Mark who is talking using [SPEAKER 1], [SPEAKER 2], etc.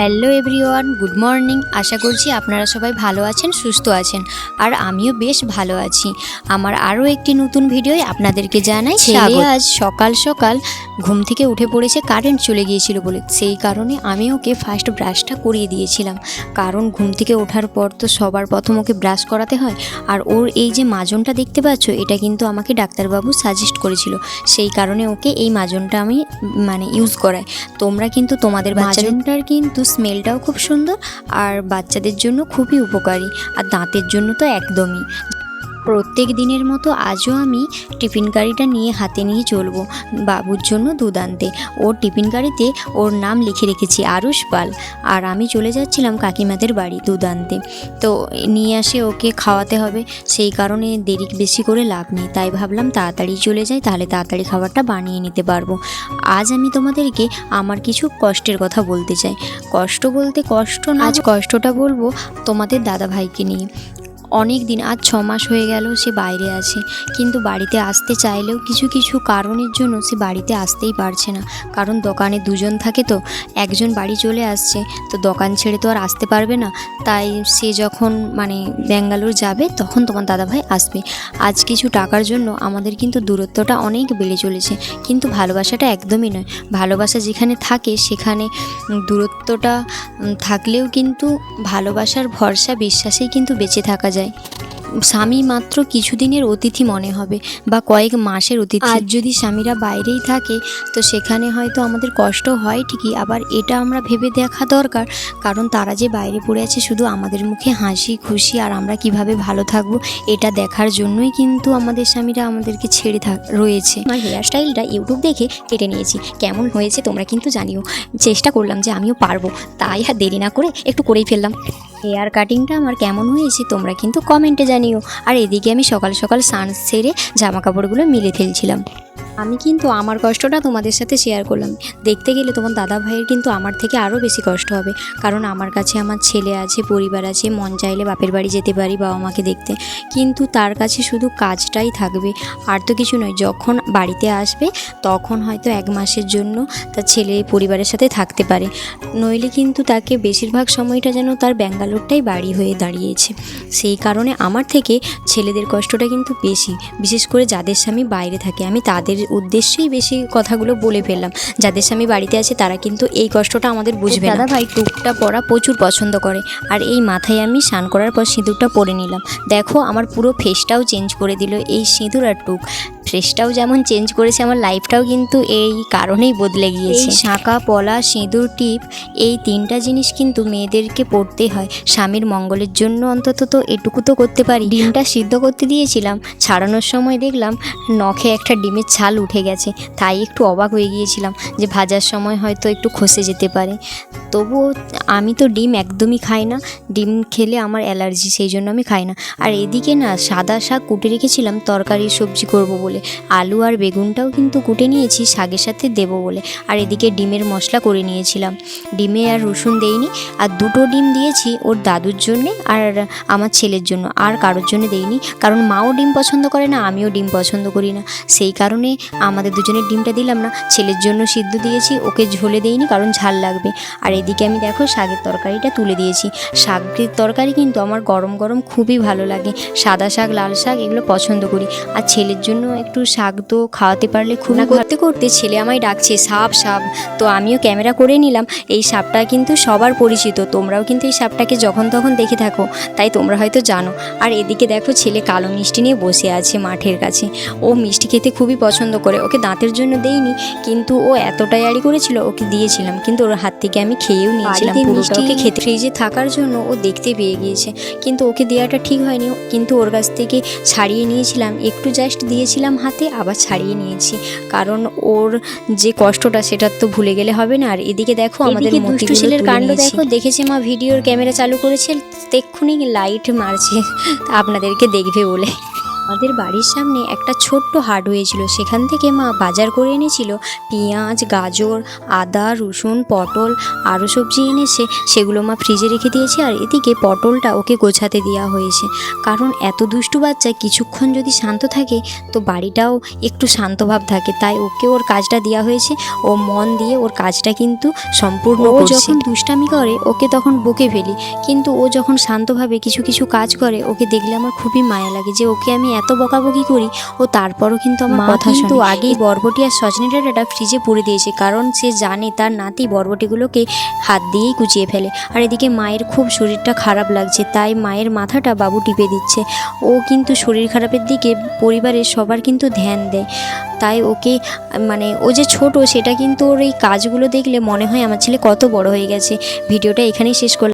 [SPEAKER 1] Hello everyone good morning. আশা করছি আপনারা সবাই ভালো আছেন সুস্থ আছেন আর আমিও বেশ ভালো আছি। আমার আরও একটি নতুন ভিডিওয় আপনাদেরকে জানাই ছেলে আজ সকাল সকাল ঘুম থেকে উঠে পড়েছে কারেন্ট চলে গিয়েছিল বলে। সেই কারণে আমি ওকে ফার্স্ট ব্রাশটা করিয়ে দিয়েছিলাম। কারণ ঘুম থেকে ওঠার পর তো সবার প্রথম ওকে ব্রাশ করাতে হয়। আর ওর এই যে মাজনটা দেখতে পাচ্ছ এটা কিন্তু আমাকে ডাক্তারবাবু সাজেস্ট করেছিল। সেই কারণে ওকে এই মাজনটা আমি মানে ইউজ করাই। তোমরা কিন্তু তোমাদের বাচ্চাদের কিন্তু স্মেলটাও খুব সুন্দর আর বাচ্চাদের জন্য খুবই উপকারী আর দাঁতের জন্য তো একদমই। প্রত্যেক দিনের মতো আজও আমি টিফিন গাড়িটা নিয়ে হাতে নিয়ে চলবো, বাবুর জন্য দুধ আনতে। ওর টিফিন গাড়িতে ওর নাম লিখে রেখেছি, আরুষ পাল। আর আমি চলে যাচ্ছিলাম কাকিমাদের বাড়ি দুধ আনতে। তো নিয়ে আসে ওকে খাওয়াতে হবে, সেই কারণে দেরি বেশি করে লাভ নেই। তাই ভাবলাম তাড়াতাড়ি চলে যাই, তাহলে তাড়াতাড়ি খাবারটা বানিয়ে নিতে পারব। আজ আমি তোমাদেরকে আমার কিছু কষ্টের কথা বলতে চাই। কষ্ট বলতে কষ্ট না, আজ কষ্টটা বলব তোমাদের দাদা ভাইকে নিয়ে। অনেক দিন, আজ ছ মাস হয়ে গেল সে বাইরে আছে। কিন্তু বাড়িতে আসতে চাইলেও কিছু কিছু কারণের জন্য সে বাড়িতে আসতেই পারছে না। কারণ দোকানে দুজন থাকে তো, একজন বাড়ি চলে আসছে। তো দোকান ছেড়ে তো আর আসতে পারবে না। তাই সে যখন মানে ব্যাঙ্গালোর যাবে, তখন তোমার দাদাভাই আসবে। আজ কিছু টাকার জন্য আমাদের কিন্তু দূরত্বটা অনেক বেড়ে চলেছে। কিন্তু ভালোবাসাটা একদমই নয়। ভালোবাসা যেখানে থাকে, সেখানে দূরত্বটা থাকলেও কিন্তু ভালোবাসার ভরসা, বিশ্বাসেই কিন্তু বেঁচে থাকা যায়। স্বামী মাত্র কিছুদিনের অতিথি মনে হবে বা কয়েক মাসের অতিথি। আর যদি স্বামীরা বাইরেই থাকে তো সেখানে হয়তো আমাদের কষ্ট হয় ঠিকই আবার এটা আমরা ভেবে দেখা দরকার। কারণ তারা যে বাইরে পড়ে আছে শুধু আমাদের মুখে হাসি খুশি আর আমরা কীভাবে ভালো থাকব এটা দেখার জন্যই কিন্তু আমাদের স্বামীরা আমাদেরকে ছেড়ে থাক রয়েছে। আমার হেয়ার স্টাইলটা ইউটিউব দেখে কেটে নিয়েছি। কেমন হয়েছে তোমরা কিন্তু জানিও। চেষ্টা করলাম যে আমিও পারব। তাই আর দেরি না করে একটু করেই ফেললাম। হেয়ার কাটিংটা আমার কেমন হয়েছে তোমরা কিন্তু কমেন্টে জানিও। আর এদিকে আমি সকাল সকাল সান সেরে জামা কাপড়গুলো মিলে ফেলছিলাম। আমি কিন্তু আমার কষ্টটা তোমাদের সাথে শেয়ার করলাম। দেখতে গেলে তোমার দাদা ভাইয়ের কিন্তু আমার থেকে আরও বেশি কষ্ট হবে। কারণ আমার কাছে আমার ছেলে আছে, পরিবার আছে, মন চাইলে বাপের বাড়ি যেতে পারি বাবা মাকে দেখতে। কিন্তু তার কাছে শুধু কাজটাই থাকবে, আর তো কিছু নয়, যখন বাড়িতে আসবে, তখন হয়তো এক মাসের জন্য তার ছেলে পরিবারের সাথে থাকতে পারে। নইলে কিন্তু তাকে বেশিরভাগ সময়টা যেন তার ব্যাঙ্গালোরটাই বাড়ি হয়ে দাঁড়িয়েছে। সেই কারণে আমার থেকে ছেলেদের কষ্টটা কিন্তু বেশি। বিশেষ করে যাদের স্বামী বাইরে থাকে, আমি তাদের উদ্দেশ্যেই বেশি কথাগুলো বলে ফেললাম। যাদের স্বামী বাড়িতে আছে, তারা কিন্তু এই কষ্টটা আমাদের বুঝবে দাদা ভাই, টুকটা পরা প্রচুর পছন্দ করে। আর এই মাথায় আমি স্নান করার পর সিঁদুরটা পরে নিলাম। দেখো, আমার পুরো ফেসটাও চেঞ্জ করে দিল এই সিঁদুর আর টুক। ফ্রেশটাও যেমন চেঞ্জ করেছে, আমার লাইফটাও কিন্তু এই কারণেই বদলে গিয়েছে। শাঁকা পলা, সিঁদুর, টিপ, এই তিনটা জিনিস কিন্তু মেয়েদেরকে পড়তে হয়। স্বামীর মঙ্গলের জন্য অন্তত তো এটুকু তো করতে পারি। ডিমটা সিদ্ধ করতে দিয়েছিলাম, ছাড়ানোর সময় দেখলাম নখে একটা ডিমের ছাল উঠে গেছে। তাই একটু অবাক হয়ে গিয়েছিলাম যে ভাজার সময় হয়তো একটু খসে যেতে পারে। তবুও আমি তো ডিম একদমই খাই না। ডিম খেলে আমার অ্যালার্জি, সেই জন্য আমি খাই না। আর এদিকে না সাদা শাক কুটে রেখেছিলাম তরকারি সবজি করব বলে। আলু আর বেগুনটাও কিন্তু কুটে নিয়েছি, শাকের সাথে দেবো বলে। আর এদিকে ডিমের মশলা করে নিয়েছিলাম। ডিমে আর রসুন দেইনি, আর দুটো ডিম দিয়েছি ওর দাদুর জন্যে আর আমার ছেলের জন্য। আর কারোর জন্য দেইনি, কারণ মাও ডিম পছন্দ করে না, আমিও ডিম পছন্দ করি না। সেই কারণে আমাদের দুজনের ডিমটা দিলাম না। ছেলের জন্য সিদ্ধ দিয়েছি, ওকে ঝোলে দেইনি কারণ ঝাল লাগবে। আর এদিকে আমি দেখো শাকের তরকারিটা তুলে দিয়েছি। শাকের তরকারি কিন্তু আমার গরম গরম খুবই ভালো লাগে। সাদা শাক, লাল শাক এগুলো পছন্দ করি। আর ছেলের জন্য একটু শাক তো খাওয়াতে পারলে খুব না করতে করতে ছেলে আমায় ডাকছে সাপ সাপ। তো আমিও ক্যামেরা করে নিলাম। এই সাপটা কিন্তু সবার পরিচিত তোমরাও কিন্তু এই সাপটাকে যখন তখন দেখে থাকো তাই তোমরা হয়তো জানো। আর এদিকে দেখো ছেলে কালো মিষ্টি নিয়ে বসে আছে মাঠের কাছে। ও মিষ্টি খেতে খুবই পছন্দ করে ওকে দাঁতের জন্য দেইনি কিন্তু ও এতটাই আড়ি করেছিল ওকে দিয়েছিলাম। কিন্তু ওর হাত থেকে আমি খেয়েও নিয়েছিলাম ওকে খেতে। ফ্রিজে থাকার জন্য ও দেখতে পেয়ে গিয়েছে কিন্তু ওকে দেওয়াটা ঠিক হয়নি। কিন্তু ওর কাছ থেকে ছাড়িয়ে নিয়েছিলাম একটু জাস্ট দিয়েছিলাম হাতে আবার ছাড়িয়ে নিয়েছি। কারণ ওর যে কষ্টটা সেটা তো ভুলে গেলে হবে না। আর এদিকে দেখো আমাদের
[SPEAKER 2] দুষ্টু
[SPEAKER 1] ছেলের কাণ্ড দেখো দেখেছে মা ভিডিওর ক্যামেরা চালু করেছে তেক্ষুনি লাইট মারছে। আপনাদেরকে দেখবে বলে। আমাদের বাড়ির সামনে একটা ছোট্ট হাট হয়েছিল। সেখান থেকে মা বাজার করে এনেছিল পেঁয়াজ গাজর আদা রসুন পটল আরও সবজি এনেছে। সেগুলো মা ফ্রিজে রেখে দিয়েছে আর এদিকে পটলটা ওকে গোছাতে দেওয়া হয়েছে। কারণ এত দুষ্টু বাচ্চা কিছুক্ষণ যদি শান্ত থাকে তো বাড়িটাও একটু শান্তভাব থাকে। তাই ওকে ওর কাজটা দেওয়া হয়েছে। ও মন দিয়ে ওর কাজটা কিন্তু সম্পূর্ণ ও যখন দুষ্টামি করে ওকে তখন বকে ফেলি। কিন্তু ও যখন শান্তভাবে কিছু কিছু কাজ করে ওকে দেখলে আমার খুবই মায়া লাগে যে ওকে আমি এত বকাবকি করি ও তারপরও কিন্তু আমার কথা কিন্তু আগেই বরবটি আর সজনে ডাঁটাটা ফ্রিজে পুরে দিয়েছে কারণ সে জানে তার নাতি বরবটিগুলোকে হাত দিয়েই কুচিয়ে ফেলে। আর এদিকে মায়ের খুব শরীরটা খারাপ লাগছে তাই মায়ের মাথাটা বাবু টিপে দিচ্ছে। ও কিন্তু শরীর খারাপের দিকে পরিবারের সবার কিন্তু ধ্যান দেয়। তাই ওকে মানে ও যে ছোট সেটা কিন্তু ওর এই কাজগুলো দেখলে মনে হয় আমার ছেলে কত বড় হয়ে গেছে। ভিডিওটা এখানেই শেষ করলাম।